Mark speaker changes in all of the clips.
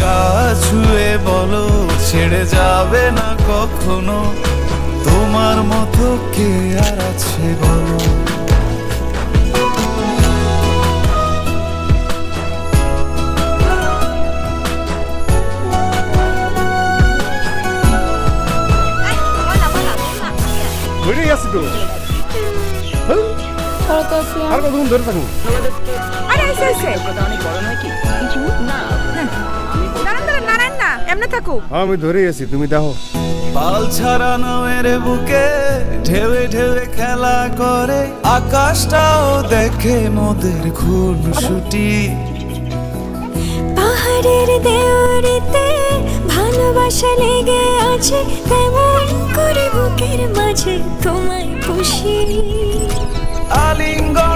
Speaker 1: গা ছুঁয়ে বলো ছেড়ে যাবে না কখনো? তোমার মতো কে আর আছে বলো?
Speaker 2: তো। হ্যাঁ? আর কতক্ষণ ধরে থাকুন
Speaker 3: আরে এসে এসে দাঁড়ান এমনি থাকুক
Speaker 2: আমি ধরে আছি তুমি দেখো।
Speaker 1: পাল ছাড়া নামের বুকে ঢেউে ঢেউে খেলা করে আকাশটাও দেখে মোদের খুন ছুটি
Speaker 4: পাহাড়ের দেওয়ারিতে ভালোবাসা লেগে আছে তেমন করে বুকের মাঝে তোমায় খুশি
Speaker 1: আলিঙ্গনে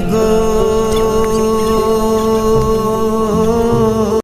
Speaker 1: go.